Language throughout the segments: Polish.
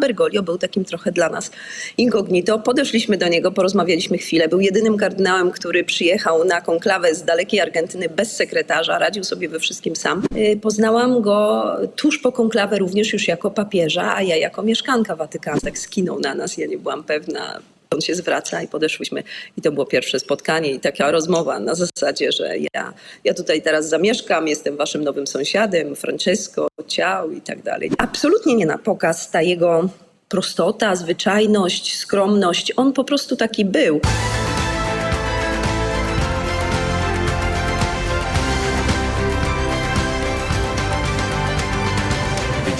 Bergoglio był takim trochę dla nas incognito. Podeszliśmy do niego, porozmawialiśmy chwilę. Był jedynym kardynałem, który przyjechał na konklawę z dalekiej Argentyny bez sekretarza, radził sobie we wszystkim sam. Y, Poznałam go tuż po konklawę również już jako papieża, a ja jako mieszkanka Watykanu. Tak skinął na nas, ja nie byłam pewna, on się zwraca i podeszłyśmy i to było pierwsze spotkanie i taka rozmowa na zasadzie, że ja, ja tutaj teraz zamieszkam, jestem waszym nowym sąsiadem, Francesco, ciao i tak dalej. Absolutnie nie na pokaz ta jego prostota, zwyczajność, skromność. On po prostu taki był.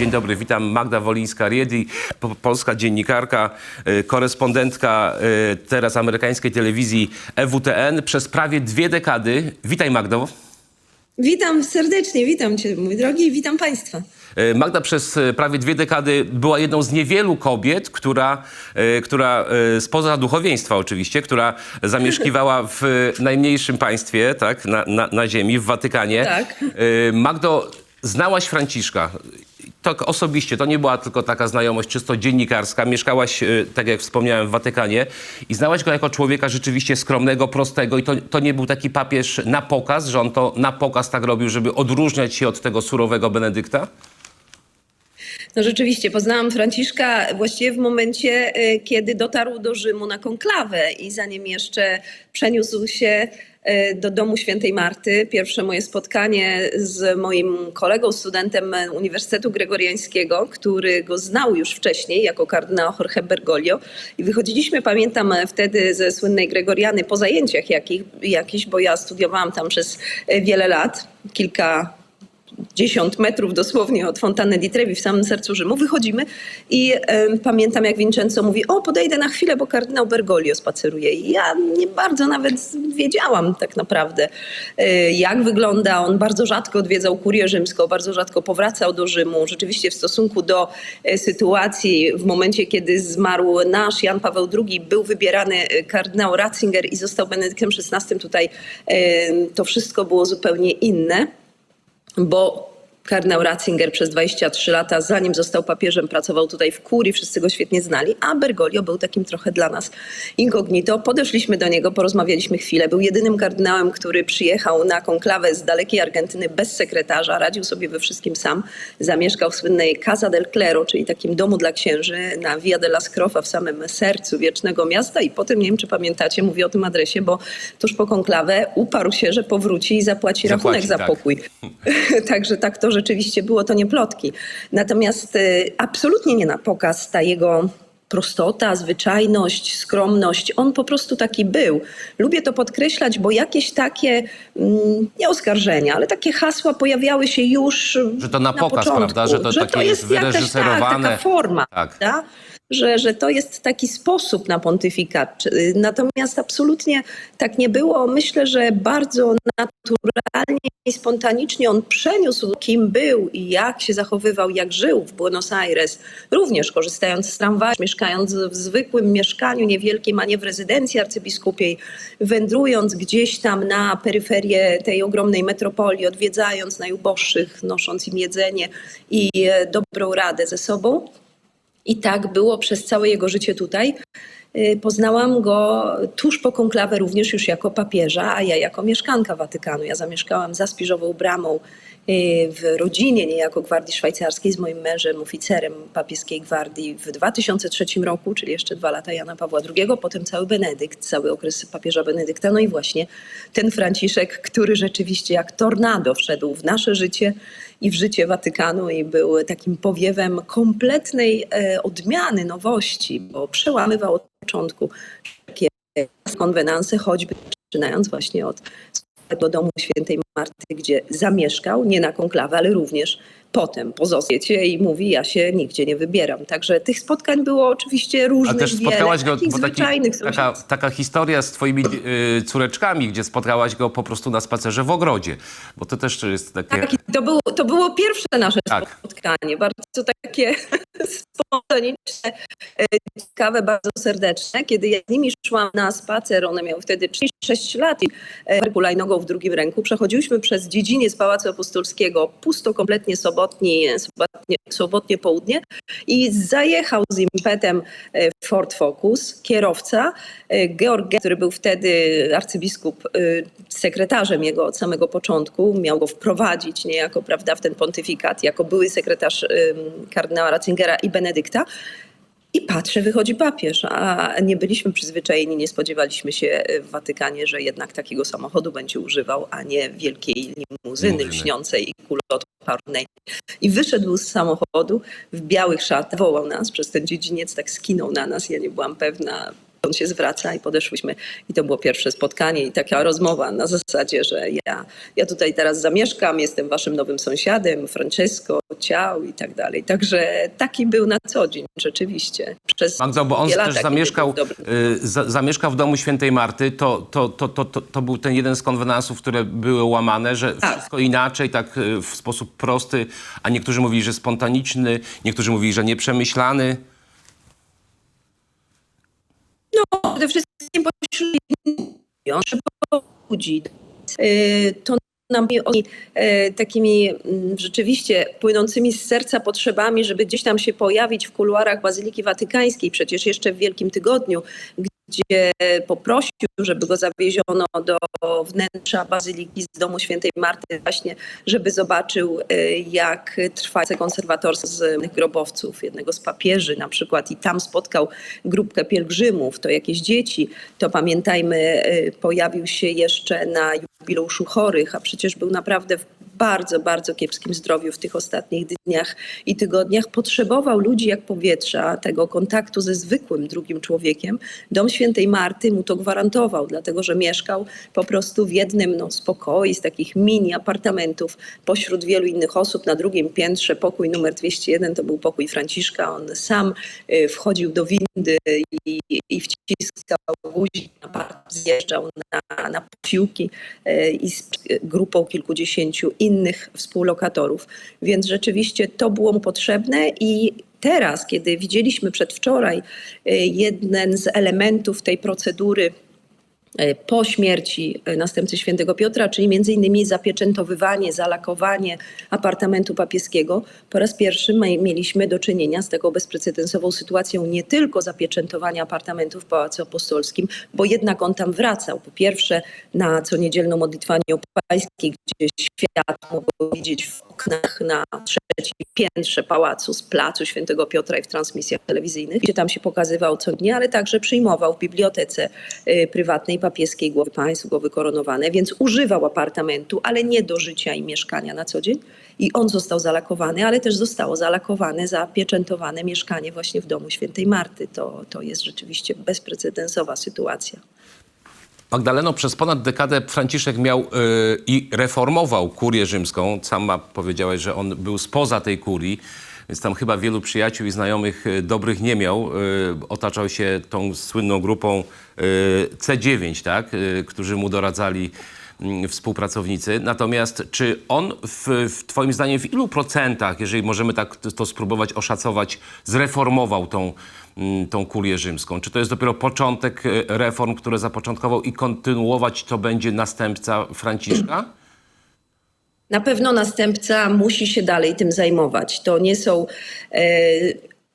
Dzień dobry, witam. Magda Wolińska-Riedi, po- polska dziennikarka, y, korespondentka y, teraz amerykańskiej telewizji EWTN przez prawie dwie dekady. Witaj Magdo. Witam serdecznie, witam cię mój drogi i witam państwa. Y, Magda przez y, prawie dwie dekady była jedną z niewielu kobiet, która, y, która y, spoza duchowieństwa oczywiście, która zamieszkiwała w y, najmniejszym państwie tak, na, na, na ziemi, w Watykanie. Tak. Y, Magdo, znałaś Franciszka. Tak osobiście, to nie była tylko taka znajomość czysto dziennikarska. Mieszkałaś, y, tak jak wspomniałem, w Watykanie i znałaś go jako człowieka rzeczywiście skromnego, prostego i to, to nie był taki papież na pokaz, że on to na pokaz tak robił, żeby odróżniać się od tego surowego Benedykta? No rzeczywiście, poznałam Franciszka właściwie w momencie, y, kiedy dotarł do Rzymu na konklawę i zanim jeszcze przeniósł się do domu świętej Marty. Pierwsze moje spotkanie z moim kolegą, studentem Uniwersytetu Gregoriańskiego, który go znał już wcześniej jako kardynał Jorge Bergoglio. I wychodziliśmy, pamiętam wtedy ze słynnej Gregoriany po zajęciach jakich, jakichś, bo ja studiowałam tam przez y, wiele lat, kilka 10 metrów dosłownie od Fontanny di Trevi w samym sercu Rzymu, wychodzimy i pamiętam jak Vincenzo mówi, o podejdę na chwilę, bo kardynał Bergoglio spaceruje. I ja nie bardzo nawet wiedziałam tak naprawdę e, jak wygląda. On bardzo rzadko odwiedzał kurię rzymską, bardzo rzadko powracał do Rzymu. Rzeczywiście w stosunku do e, sytuacji w momencie, kiedy zmarł nasz Jan Paweł II, był wybierany e, kardynał Ratzinger i został Benedyktem XVI, tutaj to wszystko było zupełnie inne bo kardynał Ratzinger przez 23 lata, zanim został papieżem, pracował tutaj w kurii, wszyscy go świetnie znali, a Bergoglio był takim trochę dla nas incognito. Podeszliśmy do niego, porozmawialiśmy chwilę. Był jedynym kardynałem, który przyjechał na konklawę z dalekiej Argentyny bez sekretarza, radził sobie we wszystkim sam. Zamieszkał w słynnej Casa del Clero, czyli takim domu dla księży na Via della Scrofa w samym sercu wiecznego miasta i potem, nie wiem czy pamiętacie, mówię o tym adresie, bo tuż po konklawę uparł się, że powróci i zapłaci, Zapłaci, rachunek za tak. pokój. Także tak to rzeczywiście było, to nie plotki. Natomiast y, absolutnie nie na pokaz ta jego prostota, zwyczajność, skromność. On po prostu taki był. Lubię to podkreślać, bo jakieś takie, mm, nie oskarżenia, ale takie hasła pojawiały się już Że to na pokaz, początku, prawda? Że to takie jest jakaś, wyreżyserowane. Tak, taka forma, Tak. prawda? Że, że to jest taki sposób na pontyfikat. Czy- Natomiast absolutnie tak nie było. Myślę, że bardzo naturalnie i spontanicznie on przeniósł, kim był i jak się zachowywał, jak żył w Buenos Aires. Również korzystając z tramwaju, mieszkając w zwykłym mieszkaniu niewielkim, a nie w rezydencji arcybiskupiej, wędrując gdzieś tam na peryferię tej ogromnej metropolii, odwiedzając najuboższych, nosząc im jedzenie i e, dobrą radę ze sobą. I tak było przez całe jego życie tutaj. Y, Poznałam go tuż po konklawę również już jako papieża, a ja jako mieszkanka Watykanu. Ja zamieszkałam za Spiżową Bramą w rodzinie niejako Gwardii Szwajcarskiej z moim mężem, oficerem papieskiej gwardii w 2003 roku, czyli jeszcze dwa lata Jana Pawła II, potem cały Benedykt, cały okres papieża Benedykta. No i właśnie ten Franciszek, który rzeczywiście jak tornado wszedł w nasze życie i w życie Watykanu i był takim powiewem kompletnej e, odmiany, nowości, bo przełamywał od początku takie konwenanse, choćby zaczynając właśnie od swojego domu świętej Marty, gdzie zamieszkał, nie na konklawę, ale również potem po Zostiecie i mówi, ja się nigdzie nie wybieram. Także tych spotkań było oczywiście A różnych, też wiele, spotkałaś go, takich bo taki, zwyczajnych. taka, taka historia z twoimi y, córeczkami, gdzie spotkałaś go po prostu na spacerze w ogrodzie, bo to też jest takie... Tak, to było, to było pierwsze nasze Tak. spotkanie, bardzo takie spontaniczne. ciekawe, bardzo serdeczne. Kiedy ja z nimi szłam na spacer, one miały wtedy 36 lat i e, hulajnogą w drugim ręku, przechodziłyśmy przez dziedziniec Pałacu Apostolskiego, pusto kompletnie sobotni, sobotnie, sobotnie południe i zajechał z impetem e, Ford Focus, kierowca, e, Georg, który był wtedy arcybiskup, e, sekretarzem jego od samego początku, miał go wprowadzić niejako prawda, w ten pontyfikat, jako były sekretarz kardynała Ratzingera i Benedykta. I patrzę, wychodzi papież, a nie byliśmy przyzwyczajeni, nie spodziewaliśmy się w Watykanie, że jednak takiego samochodu będzie używał, a nie wielkiej limuzyny Limuzyny. lśniącej i kuloodpornej. I wyszedł z samochodu w białych szatach, wołał nas przez ten dziedziniec, tak skinął na nas, ja nie byłam pewna, on się zwraca i podeszłyśmy i to było pierwsze spotkanie i taka rozmowa na zasadzie, że ja, ja tutaj teraz zamieszkam, jestem waszym nowym sąsiadem, Francesco, ciao i tak dalej. Także taki był na co dzień rzeczywiście. Przez bo on też zamieszkał, y, za, zamieszkał w domu świętej Marty. To, to, to, to, to, to był ten jeden z konwenansów, które były łamane, że Tak. wszystko inaczej, tak y, w sposób prosty, a niektórzy mówili, że spontaniczny, niektórzy mówili, że nieprzemyślany. No, przede wszystkim pośrednią, żeby budzi. Y, To nam e, takimi mm, rzeczywiście płynącymi z serca potrzebami, żeby gdzieś tam się pojawić w kuluarach Bazyliki Watykańskiej, przecież jeszcze w Wielkim Tygodniu, gdzie poprosił, żeby go zawieziono do wnętrza Bazyliki z domu Świętej Marty właśnie, żeby zobaczył e, jak trwa konserwatorstwo z grobowców, jednego z papieży na przykład i tam spotkał grupkę pielgrzymów, to jakieś dzieci, to pamiętajmy e, pojawił się jeszcze na jubileuszu chorych, a przecież był naprawdę w bardzo, bardzo kiepskim zdrowiu w tych ostatnich dniach i tygodniach. Potrzebował ludzi jak powietrza, tego kontaktu ze zwykłym drugim człowiekiem. Dom Świętej Marty mu to gwarantował, dlatego że mieszkał po prostu w jednym no, z pokoi, z takich mini apartamentów pośród wielu innych osób. Na drugim piętrze pokój numer 201 to był pokój Franciszka. On sam y, wchodził do windy i, i wciskał guzik zjeżdżał na, na posiłki e, i z grupą kilkudziesięciu innych współlokatorów. Więc rzeczywiście to było mu potrzebne i teraz, kiedy widzieliśmy przedwczoraj e, jeden z elementów tej procedury po śmierci e, następcy świętego Piotra, czyli między innymi zapieczętowywanie, zalakowanie apartamentu papieskiego. Po raz pierwszy mieliśmy do czynienia z taką bezprecedensową sytuacją nie tylko zapieczętowania apartamentu w Pałacu Apostolskim, bo jednak on tam wracał. Po pierwsze na co niedzielną modlitwę pańskiej, gdzie świat mógł widzieć w oknach na trzecim piętrze pałacu z placu Świętego Piotra i w transmisjach telewizyjnych, gdzie tam się pokazywał co dnia, ale także przyjmował w bibliotece y, prywatnej papieskiej głowy państw, głowy koronowane, więc używał apartamentu, ale nie do życia i mieszkania na co dzień. I on został zalakowany, ale też zostało zalakowane, zapieczętowane mieszkanie właśnie w domu świętej Marty. To, to jest rzeczywiście bezprecedensowa sytuacja. Magdaleno, przez ponad dekadę Franciszek miał y, i reformował kurię rzymską. Sama powiedziałaś, że on był spoza tej kurii, więc tam chyba wielu przyjaciół i znajomych y, dobrych nie miał. Y, otaczał się tą słynną grupą y, C9, tak? Którzy mu doradzali mm, współpracownicy. Natomiast czy on w, w twoim zdaniem w ilu procentach, jeżeli możemy tak to, spróbować oszacować, zreformował tą, mm, tą kurię rzymską? Czy to jest dopiero początek e, reform, które zapoczątkował i kontynuować to będzie następca Franciszka? Na pewno następca musi się dalej tym zajmować. To nie są e,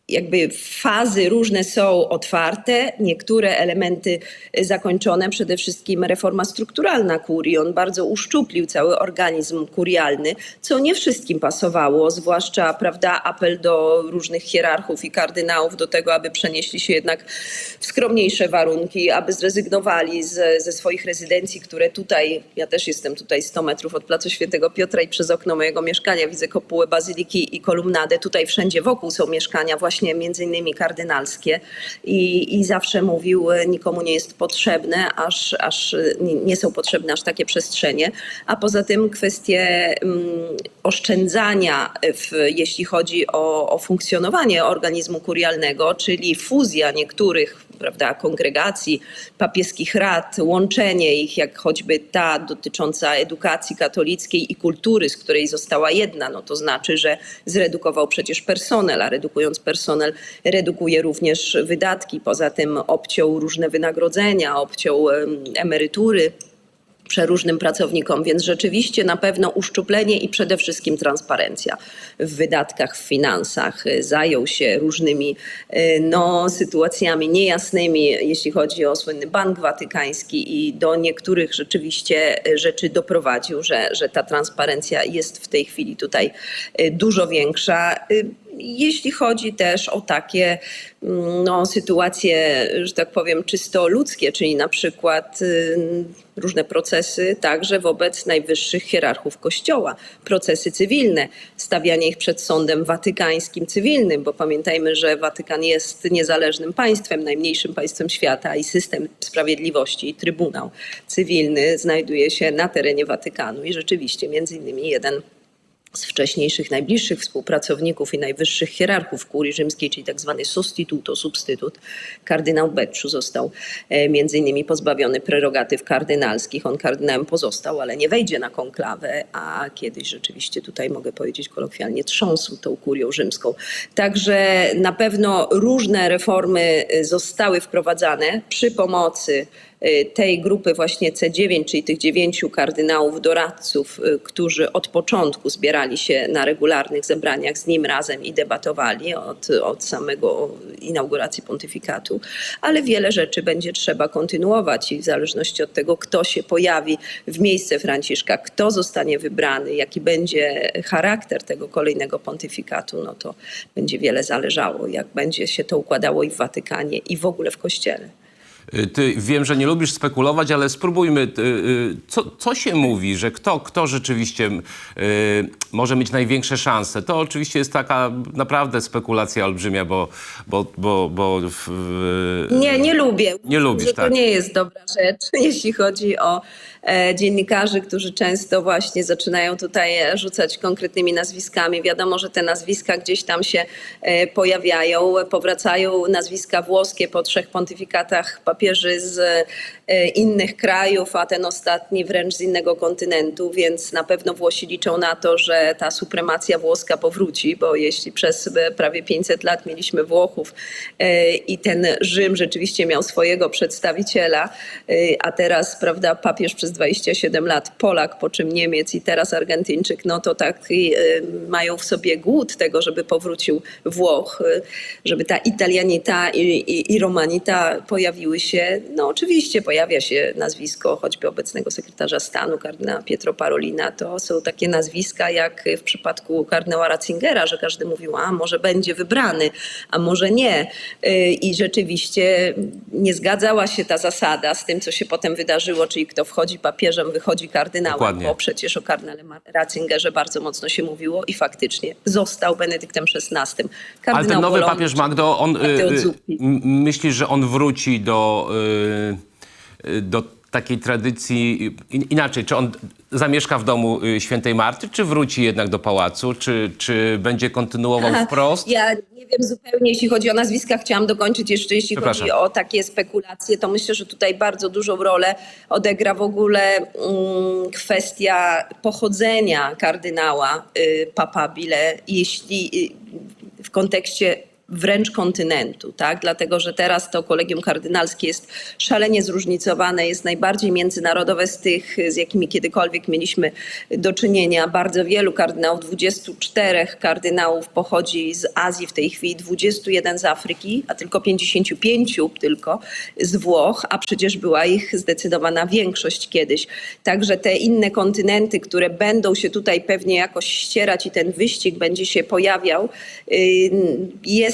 jakby fazy różne są otwarte, niektóre elementy zakończone, przede wszystkim reforma strukturalna kurii. On bardzo uszczuplił cały organizm kurialny, co nie wszystkim pasowało, zwłaszcza prawda, apel do różnych hierarchów i kardynałów do tego, aby przenieśli się jednak w skromniejsze warunki, aby zrezygnowali z, ze swoich rezydencji, które tutaj, ja też jestem tutaj 100 metrów od Placu Świętego Piotra i przez okno mojego mieszkania widzę kopułę bazyliki i kolumnadę. Tutaj wszędzie wokół są mieszkania właśnie między innymi kardynalskie i, i zawsze mówił, e, nikomu nie jest potrzebne, aż, aż e, nie, nie są potrzebne aż takie przestrzenie. A poza tym kwestie mm, oszczędzania, w, jeśli chodzi o, o funkcjonowanie organizmu kurialnego, czyli fuzja niektórych prawda, kongregacji, papieskich rad, łączenie ich, jak choćby ta dotycząca edukacji katolickiej i kultury, z której została jedna, no to znaczy, że zredukował przecież personel, a redukując personel, redukuje również wydatki. Poza tym obciął różne wynagrodzenia, obciął em, emerytury przeróżnym pracownikom, więc rzeczywiście na pewno uszczuplenie i przede wszystkim transparencja w wydatkach, w finansach. Y, Zajął się różnymi y, no, sytuacjami niejasnymi, jeśli chodzi o słynny Bank Watykański i do niektórych rzeczywiście y, rzeczy doprowadził, że, że ta transparencja jest w tej chwili tutaj dużo większa. Jeśli chodzi też o takie mm, no, sytuacje, że tak powiem, czysto ludzkie, czyli na przykład y, różne procesy także wobec najwyższych hierarchów Kościoła, procesy cywilne, stawianie ich przed sądem watykańskim cywilnym, bo pamiętajmy, że Watykan jest niezależnym państwem, najmniejszym państwem świata i system sprawiedliwości i trybunał cywilny znajduje się na terenie Watykanu i rzeczywiście między innymi jeden z wcześniejszych, najbliższych współpracowników i najwyższych hierarchów kurii rzymskiej, czyli tak zwany sostituto, substytut, kardynał Becciu został e, między innymi pozbawiony prerogatyw kardynalskich. On kardynałem pozostał, ale nie wejdzie na konklawę, a kiedyś rzeczywiście tutaj mogę powiedzieć kolokwialnie trząsł tą kurią rzymską. Także na pewno różne reformy e, zostały wprowadzane przy pomocy tej grupy właśnie C9, czyli tych dziewięciu kardynałów, doradców, y, którzy od początku zbierali się na regularnych zebraniach z nim razem i debatowali od, od samego inauguracji pontyfikatu, ale wiele rzeczy będzie trzeba kontynuować i w zależności od tego, kto się pojawi w miejsce Franciszka, kto zostanie wybrany, jaki będzie charakter tego kolejnego pontyfikatu, no to będzie wiele zależało, jak będzie się to układało i w Watykanie, i w ogóle w Kościele. Y, Ty wiem, że nie lubisz spekulować, ale spróbujmy. y, y, Co, co się mówi, że kto, kto rzeczywiście może mieć największe szanse? To oczywiście jest taka naprawdę spekulacja olbrzymia, bo. bo, bo, bo w, Nie, nie lubię. Nie lubisz, że tak. To nie jest dobra rzecz, jeśli chodzi o e, dziennikarzy, którzy często właśnie zaczynają tutaj e, rzucać konkretnymi nazwiskami. Wiadomo, że te nazwiska gdzieś tam się e, pojawiają. Powracają nazwiska włoskie po trzech pontyfikatach papieży z e, innych krajów, a ten ostatni wręcz z innego kontynentu, więc na pewno Włosi liczą na to, że ta supremacja włoska powróci, bo jeśli przez e, prawie 500 lat mieliśmy Włochów e, i ten Rzym rzeczywiście miał swojego przedstawiciela, a teraz, prawda, papież przez 27 lat Polak, po czym Niemiec i teraz Argentyńczyk, no to tak mają w sobie głód tego, żeby powrócił Włoch, żeby ta italianita i, i, i romanita pojawiły się. No oczywiście pojawia się nazwisko choćby obecnego sekretarza stanu, kardynała Pietro Parolina. To są takie nazwiska jak w przypadku kardynała Ratzingera, że każdy mówił, a może będzie wybrany, a może nie. Y, I rzeczywiście nie zgadzała się ta zasada z tym, co się potem wydarzyło, czyli kto wchodzi papieżem, wychodzi kardynałem, Dokładnie. bo przecież o kardynale Ratzingerze bardzo mocno się mówiło i faktycznie został Benedyktem XVI. ale Kardynał ten nowy Bologna, papież Magdo, on. Y, y, myślisz, że on wróci do. Y, y, do takiej tradycji, in- inaczej, czy on zamieszka w domu y, świętej Marty, czy wróci jednak do pałacu, czy, czy będzie kontynuował wprost? Ja nie wiem zupełnie, jeśli chodzi o nazwiska, chciałam dokończyć jeszcze, jeśli chodzi o takie spekulacje, to myślę, że tutaj bardzo dużą rolę odegra w ogóle mm, kwestia pochodzenia kardynała y, Papa Bile, jeśli y, w kontekście wręcz kontynentu, tak? Dlatego, że teraz to kolegium kardynalskie jest szalenie zróżnicowane, jest najbardziej międzynarodowe z tych, z jakimi kiedykolwiek mieliśmy do czynienia. Bardzo wielu kardynałów, 24 kardynałów pochodzi z Azji w tej chwili, 21 z Afryki, a tylko 55 tylko z Włoch, a przecież była ich zdecydowana większość kiedyś. Także te inne kontynenty, które będą się tutaj pewnie jakoś ścierać i ten wyścig będzie się pojawiał, y,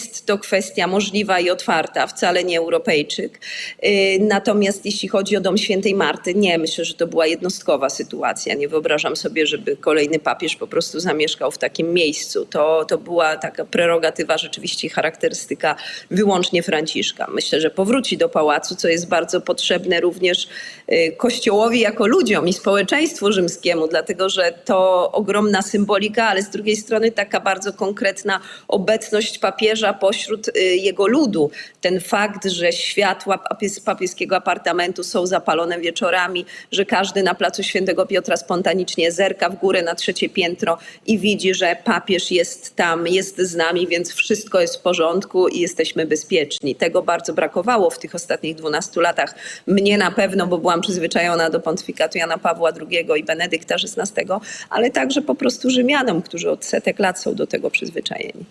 jest to kwestia możliwa i otwarta, wcale nie Europejczyk. Y, Natomiast jeśli chodzi o Dom Świętej Marty, nie, myślę, że to była jednostkowa sytuacja. Nie wyobrażam sobie, żeby kolejny papież po prostu zamieszkał w takim miejscu. To, to była taka prerogatywa, rzeczywiście charakterystyka wyłącznie Franciszka. Myślę, że powróci do pałacu, co jest bardzo potrzebne również y, Kościołowi jako ludziom i społeczeństwu rzymskiemu, dlatego że to ogromna symbolika, ale z drugiej strony taka bardzo konkretna obecność papieża pośród y, jego ludu. Ten fakt, że światła papies, papieskiego apartamentu są zapalone wieczorami, że każdy na placu Świętego Piotra spontanicznie zerka w górę na trzecie piętro i widzi, że papież jest tam, jest z nami, więc wszystko jest w porządku i jesteśmy bezpieczni. Tego bardzo brakowało w tych ostatnich 12 latach. Mnie na pewno, bo byłam przyzwyczajona do pontyfikatu Jana Pawła II i Benedykta XVI, ale także po prostu Rzymianom, którzy od setek lat są do tego przyzwyczajeni.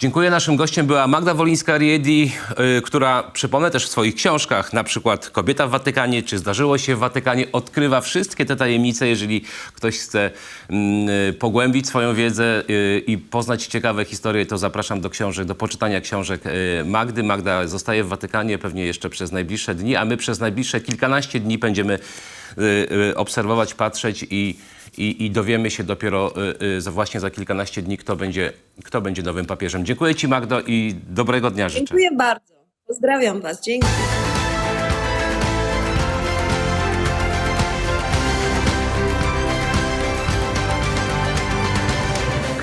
Dziękuję. Naszym gościem była Magda Wolińska-Riedi, y, która, przypomnę też w swoich książkach, na przykład Kobieta w Watykanie, czy Zdarzyło się w Watykanie, odkrywa wszystkie te tajemnice. Jeżeli ktoś chce mm, y, pogłębić swoją wiedzę y, i poznać ciekawe historie, to zapraszam do książek, do poczytania książek y, Magdy. Magda zostaje w Watykanie pewnie jeszcze przez najbliższe dni, a my przez najbliższe kilkanaście dni będziemy y, y, obserwować, patrzeć i i, i dowiemy się dopiero y, y, za właśnie za kilkanaście dni, kto będzie, kto będzie nowym papieżem. Dziękuję Ci, Magdo, i dobrego dnia życzę. Dziękuję bardzo. Pozdrawiam Was. Dzięki.